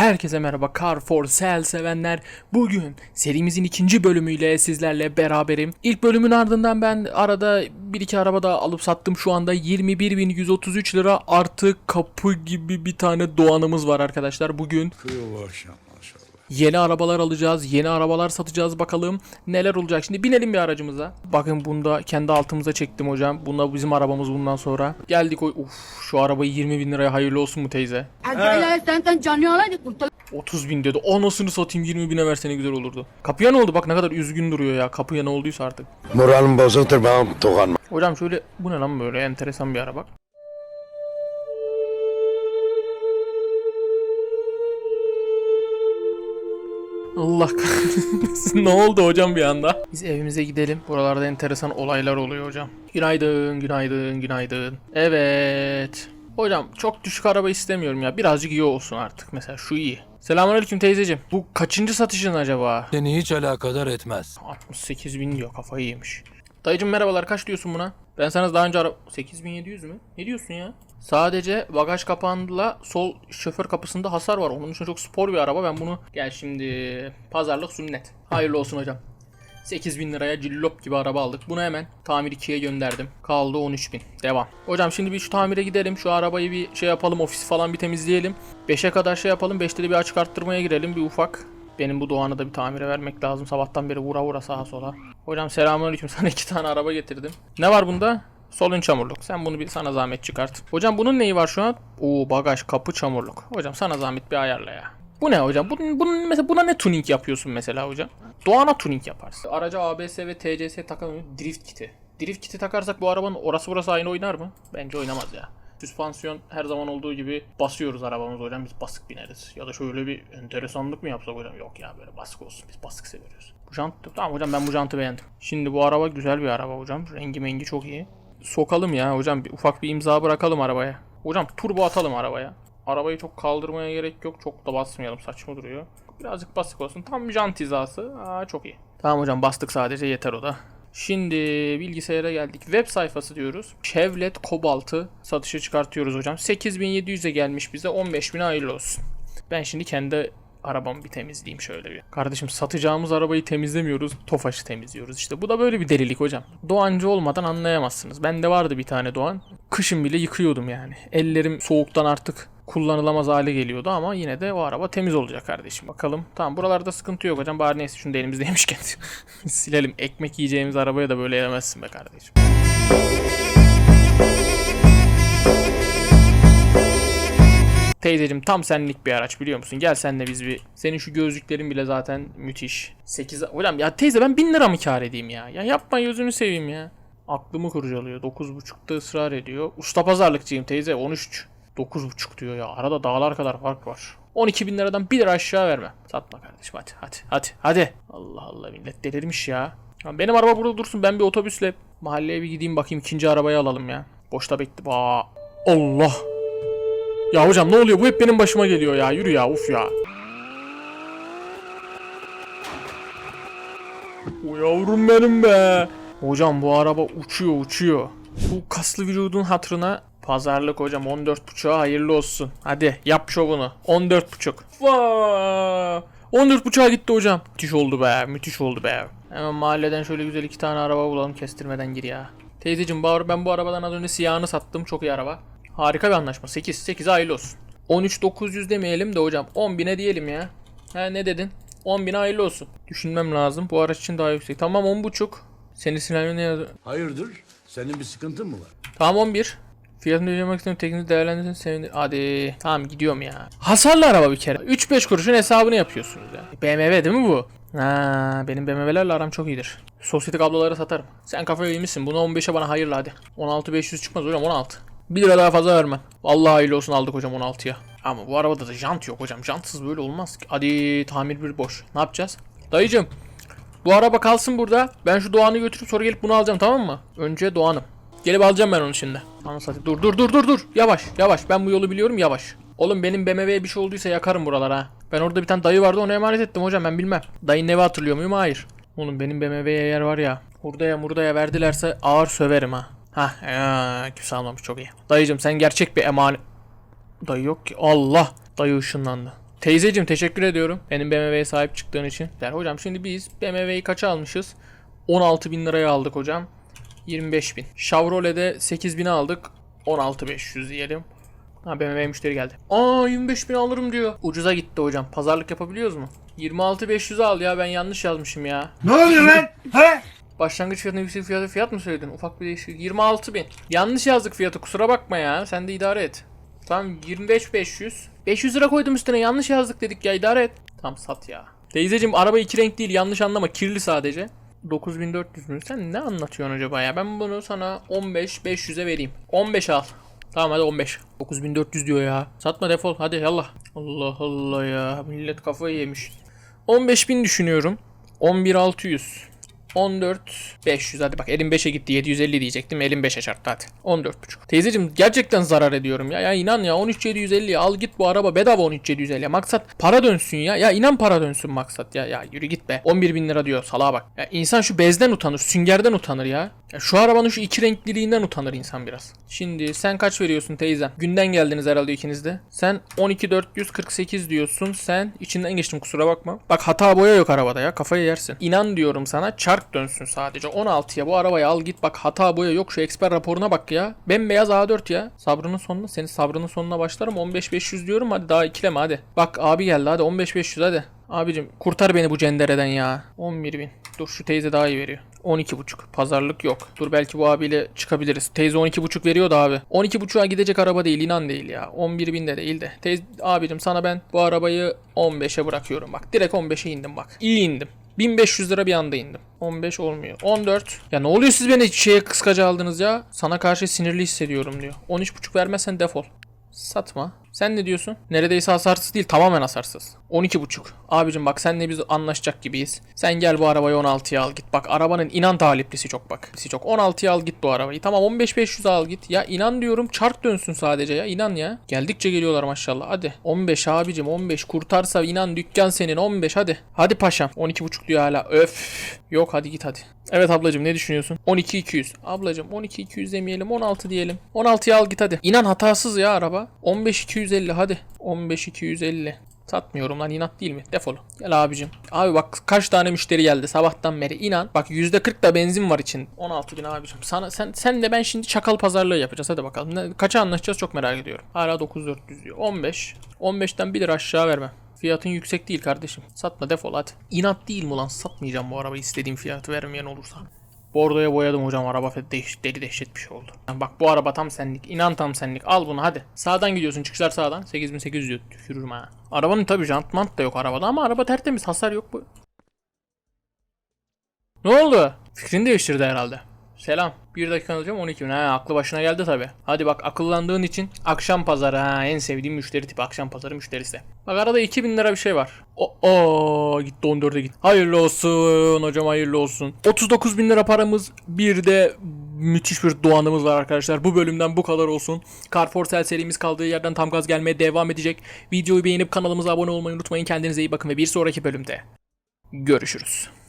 Herkese merhaba Car for Sale sevenler. Bugün serimizin ikinci bölümüyle sizlerle beraberim. İlk bölümün ardından ben arada bir iki araba daha alıp sattım. Şu anda 21.133 lira artı kapı gibi bir tane doğanımız var arkadaşlar. Bugün Yavaş maşallah. Yeni arabalar alacağız, yeni arabalar satacağız bakalım neler olacak. Şimdi binelim bir aracımıza. Bakın bunda kendi altımıza çektim hocam. Bunda bizim arabamız bundan sonra. Geldik o... Uf, şu arabayı 20 bin liraya hayırlı olsun mu teyze? Senden canlı alaydı kurtul. 30 bin dedi. Anasını satayım 20 bine versene güzel olurdu. Kapıya ne oldu? Bak ne kadar üzgün duruyor ya. Kapıya ne olduysa artık. Moralim bozuktur ben Tuğan. Hocam şöyle bu ne lan böyle enteresan bir araba. Allah kahretsin. ne oldu hocam bir anda? Biz evimize gidelim. Buralarda enteresan olaylar oluyor hocam. Günaydın, günaydın, günaydın. Evet. Hocam çok düşük araba istemiyorum ya. Birazcık iyi olsun artık. Mesela şu iyi. Selamünaleyküm teyzeciğim. Bu kaçıncı satışın acaba? Seni hiç alakadar etmez. 68 bin diyor kafayı yemiş. Dayıcım merhabalar kaç diyorsun buna? Ben sana daha önce ara... 8700 mü? Ne diyorsun ya? Sadece bagaj kapağında sol şoför kapısında hasar var. Onun için çok spor bir araba. Ben bunu gel şimdi pazarlık sünnet. Hayırlı olsun hocam. 8000 liraya cillop gibi araba aldık. Bunu hemen tamir 2'ye gönderdim. Kaldı 13000. Devam. Hocam şimdi bir şu tamire gidelim. Şu arabayı bir şey yapalım. Ofisi falan bir temizleyelim. 5'e kadar şey yapalım. 5'te de bir açık arttırmaya girelim. Bir ufak. Benim bu Doğan'ı da bir tamire vermek lazım. Sabahtan beri vura vura sağa sola. Hocam selamünaleyküm. Sana iki tane araba getirdim. Ne var bunda? Solun çamurluk. Sen bunu bir sana zahmet çıkart. Hocam bunun neyi var şu an? Oo bagaj, kapı, çamurluk. Hocam sana zahmet bir ayarla ya. Bu ne hocam? Bunun, bunun mesela buna ne tuning yapıyorsun mesela hocam? Doğan'a tuning yaparsın. Araca ABS ve TCS takamıyor. Drift kiti. Drift kiti takarsak bu arabanın orası burası aynı oynar mı? Bence oynamaz ya. Süspansiyon her zaman olduğu gibi basıyoruz arabamız hocam biz basık bineriz. Ya da şöyle bir enteresanlık mı yapsak hocam? Yok ya böyle basık olsun biz basık seviyoruz. Bu jant tamam hocam ben bu jantı beğendim. Şimdi bu araba güzel bir araba hocam. Rengi mengi çok iyi. Sokalım ya hocam bir, ufak bir imza bırakalım arabaya. Hocam turbo atalım arabaya. Arabayı çok kaldırmaya gerek yok. Çok da basmayalım saçma duruyor. Birazcık basık olsun. Tam jant hizası. Aa, çok iyi. Tamam hocam bastık sadece yeter o da. Şimdi bilgisayara geldik. Web sayfası diyoruz. Chevrolet Cobalt'ı satışa çıkartıyoruz hocam. 8700'e gelmiş bize 15000 hayırlı olsun. Ben şimdi kendi arabamı bir temizleyeyim şöyle bir. Kardeşim satacağımız arabayı temizlemiyoruz. Tofaş'ı temizliyoruz. İşte bu da böyle bir delilik hocam. Doğancı olmadan anlayamazsınız. Bende vardı bir tane Doğan. Kışın bile yıkıyordum yani. Ellerim soğuktan artık kullanılamaz hale geliyordu ama yine de o araba temiz olacak kardeşim. Bakalım. Tamam buralarda sıkıntı yok hocam. Bari neyse şunu da elimizdeymişken silelim. Ekmek yiyeceğimiz arabaya da böyle elemezsin be kardeşim. Teyzeciğim tam senlik bir araç biliyor musun? Gel senle biz bir... Senin şu gözlüklerin bile zaten müthiş. 8... Hocam ya teyze ben 1000 lira mı kar edeyim ya? Ya yapma gözünü seveyim ya. Aklımı kurcalıyor. 9.5'ta ısrar ediyor. Usta pazarlıkçıyım teyze 13. 9.5 diyor ya. Arada dağlar kadar fark var. 12 bin liradan 1 lira aşağı verme. Satma kardeşim hadi hadi hadi hadi. Allah Allah millet delirmiş ya. Benim araba burada dursun ben bir otobüsle mahalleye bir gideyim bakayım ikinci arabayı alalım ya. Boşta bekle. Allah. Ya hocam ne oluyor? Bu hep benim başıma geliyor ya. Yürü ya uf ya. O yavrum benim be. Hocam bu araba uçuyor uçuyor. Bu kaslı vücudun hatırına pazarlık hocam 14.5'a hayırlı olsun. Hadi yap şovunu. 14.5. Vaa! 14.5'a gitti hocam. Müthiş oldu be. Müthiş oldu be. Hemen mahalleden şöyle güzel iki tane araba bulalım kestirmeden gir ya. Teyzeciğim ben bu arabadan az önce siyahını sattım. Çok iyi araba. Harika bir anlaşma. 8. 8 hayırlı olsun. 13.900 demeyelim de hocam. 10.000'e diyelim ya. Ha ne dedin? 10.000'e hayırlı olsun. Düşünmem lazım. Bu araç için daha yüksek. Tamam 10.5. Senin senaryo ne yazıyor? Hayırdır? Senin bir sıkıntın mı var? Tamam 11. Fiyatını ödemek istiyorum. Tekniğini değerlendirin. Sevindir. Hadi. Tamam gidiyorum ya. Hasarlı araba bir kere. 3-5 kuruşun hesabını yapıyorsunuz ya. BMW değil mi bu? Ha, benim BMW'lerle aram çok iyidir. Sosyetik ablaları satarım. Sen kafayı yemişsin. Buna 15'e bana hayırlı hadi. 16.500 çıkmaz hocam 16. 1 lira daha fazla vermem. Vallahi hayırlı olsun aldık hocam 16'ya. Ama bu arabada da jant yok hocam. Jantsız böyle olmaz ki. Hadi tamir bir boş. Ne yapacağız? Dayıcım. Bu araba kalsın burada. Ben şu Doğan'ı götürüp sonra gelip bunu alacağım tamam mı? Önce Doğan'ım. Gelip alacağım ben onu şimdi. Anasını. Dur dur dur dur dur. Yavaş yavaş. Ben bu yolu biliyorum yavaş. Oğlum benim BMW'ye bir şey olduysa yakarım buralara ha. Ben orada bir tane dayı vardı ona emanet ettim hocam ben bilmem. Dayının evi hatırlıyor muyum? Hayır. Oğlum benim BMW'ye yer var ya. Hurdaya murdaya verdilerse ağır söverim ha. Hah ya, kimse almamış çok iyi. Dayıcım sen gerçek bir emanet. Dayı yok ki. Allah. Dayı ışınlandı. Teyzeciğim teşekkür ediyorum. Benim BMW'ye sahip çıktığın için. Der hocam şimdi biz BMW'yi kaça almışız? 16 bin liraya aldık hocam. 25 bin. Chevrolet'de 8 bine aldık. 16 500 diyelim. Ha BMW müşteri geldi. Aa 25 bin alırım diyor. Ucuza gitti hocam. Pazarlık yapabiliyoruz mu? 26 500 al ya ben yanlış yazmışım ya. Ne oluyor lan? He? Başlangıç fiyatına yüksek fiyatı fiyat mı söyledin? Ufak bir değişiklik. 26 bin. Yanlış yazdık fiyatı kusura bakma ya. Sen de idare et. Tamam 25 500. 500 lira koydum üstüne yanlış yazdık dedik ya idare et. Tamam sat ya. Teyzeciğim araba iki renk değil yanlış anlama kirli sadece. 9400 mü? Sen ne anlatıyorsun acaba ya? Ben bunu sana 15 500'e vereyim. 15 al. Tamam hadi 15. 9400 diyor ya. Satma defol hadi yallah. Allah Allah ya. Millet kafayı yemiş. 15.000 düşünüyorum. 11600. 14 500 hadi bak elim 5'e gitti 750 diyecektim elim 5'e çarptı hadi 14 buçuk. Teyzeciğim gerçekten zarar ediyorum ya ya inan ya 13 750 al git bu araba bedava 13 750 maksat para dönsün ya ya inan para dönsün maksat ya ya yürü git be 11 bin lira diyor salağa bak. Ya insan şu bezden utanır süngerden utanır ya. ya şu arabanın şu iki renkliliğinden utanır insan biraz. Şimdi sen kaç veriyorsun teyzem? Günden geldiniz herhalde ikiniz de. Sen 12 448 diyorsun sen içinden geçtim kusura bakma. Bak hata boya yok arabada ya kafayı yersin. İnan diyorum sana çark dönsün sadece 16'ya bu arabayı al git bak hata boya yok şu eksper raporuna bak ya. Bembeyaz A4 ya. Sabrının sonuna senin sabrının sonuna başlarım 15 500 diyorum hadi daha ikileme hadi. Bak abi geldi hadi 15 500 hadi. Abicim kurtar beni bu cendereden ya. 11 bin. Dur şu teyze daha iyi veriyor. 12,5. Pazarlık yok. Dur belki bu abiyle çıkabiliriz. Teyze 12,5 veriyor da abi. 12,5'a gidecek araba değil inan değil ya. 11 bin de değil de. Teyze, abicim sana ben bu arabayı 15'e bırakıyorum bak. Direkt 15'e indim bak. İyi indim. 1500 lira bir anda indim. 15 olmuyor. 14. Ya ne oluyor siz beni şeye kıskaca aldınız ya? Sana karşı sinirli hissediyorum diyor. 13,5 vermezsen defol. Satma. Sen ne diyorsun? Neredeyse hasarsız değil tamamen hasarsız. 12.5. Abicim bak senle biz anlaşacak gibiyiz. Sen gel bu arabayı 16'ya al git. Bak arabanın inan taliplisi çok bak. Lisi çok. 16'ya al git bu arabayı. Tamam 15.500 al git. Ya inan diyorum çark dönsün sadece ya inan ya. Geldikçe geliyorlar maşallah hadi. 15 abicim 15 kurtarsa inan dükkan senin 15 hadi. Hadi paşam. 12.5 diyor hala. Öf. Yok hadi git hadi. Evet ablacım ne düşünüyorsun? 12.200. Ablacım 12.200 demeyelim 16 diyelim. 16'ya al git hadi. İnan hatasız ya araba. 15.250 hadi. 15.250. Satmıyorum lan inat değil mi? Defol. Gel abicim. Abi bak kaç tane müşteri geldi sabahtan beri inan. Bak %40 da benzin var için. 16 bin abicim. Sana sen sen de ben şimdi çakal pazarlığı yapacağız. Hadi bakalım. Ne, kaça anlaşacağız çok merak ediyorum. Hala 9400 diyor. 15. 15'ten 1 lira aşağı vermem. Fiyatın yüksek değil kardeşim. Satma defol hadi. İnat değil mi lan? Satmayacağım bu arabayı istediğim fiyatı vermeyen olursa. Bordoya boyadım hocam araba deş, deli dehşet bir şey oldu. Yani bak bu araba tam senlik. inan tam senlik. Al bunu hadi. Sağdan gidiyorsun çıkışlar sağdan. 8800 diyor. Tükürürüm ha. Arabanın tabii jant mant da yok arabada ama araba tertemiz. Hasar yok bu. Ne oldu? Fikrini değiştirdi herhalde. Selam. Bir dakika alacağım 12 bin. Ha aklı başına geldi tabi. Hadi bak akıllandığın için akşam pazarı ha en sevdiğim müşteri tipi akşam pazarı müşterisi. Bak arada 2000 lira bir şey var. O, o gitti 14'e gitti. Hayırlı olsun hocam hayırlı olsun. 39 bin lira paramız bir de müthiş bir doğanımız var arkadaşlar. Bu bölümden bu kadar olsun. Carforcel serimiz kaldığı yerden tam gaz gelmeye devam edecek. Videoyu beğenip kanalımıza abone olmayı unutmayın. Kendinize iyi bakın ve bir sonraki bölümde görüşürüz.